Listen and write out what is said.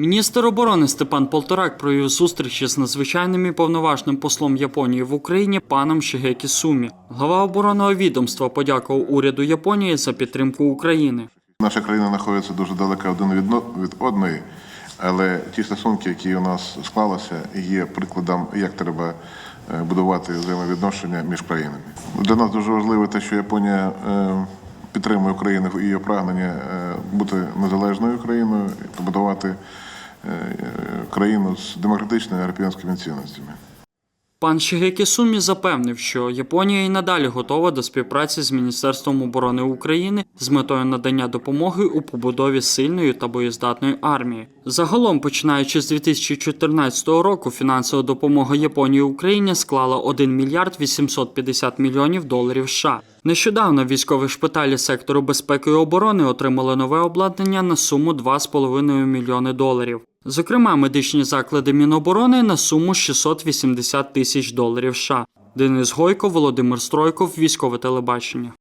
Міністр оборони Степан Полторак провів зустрічі з надзвичайним і повноважним послом Японії в Україні паном Шигекі Сумі. Глава оборонного відомства подякував уряду Японії за підтримку України. Наша країна знаходиться дуже далеко один від, одної, але ті стосунки, які у нас склалися, є прикладом, як треба е, будувати взаємовідношення між країнами. Для нас дуже важливо те, що Японія е, підтримує Україну в її прагнення е, бути незалежною країною і побудувати країну з демократичними європейськими цінностями. Пан Шигекі Сумі запевнив, що Японія і надалі готова до співпраці з Міністерством оборони України з метою надання допомоги у побудові сильної та боєздатної армії. Загалом, починаючи з 2014 року, фінансова допомога Японії Україні склала 1 мільярд 850 мільйонів доларів США. Нещодавно військові шпиталі сектору безпеки і оборони отримали нове обладнання на суму 2,5 мільйони доларів. Зокрема, медичні заклади Міноборони на суму 680 тисяч доларів США. Денис Гойко, Володимир Стройков, військове телебачення.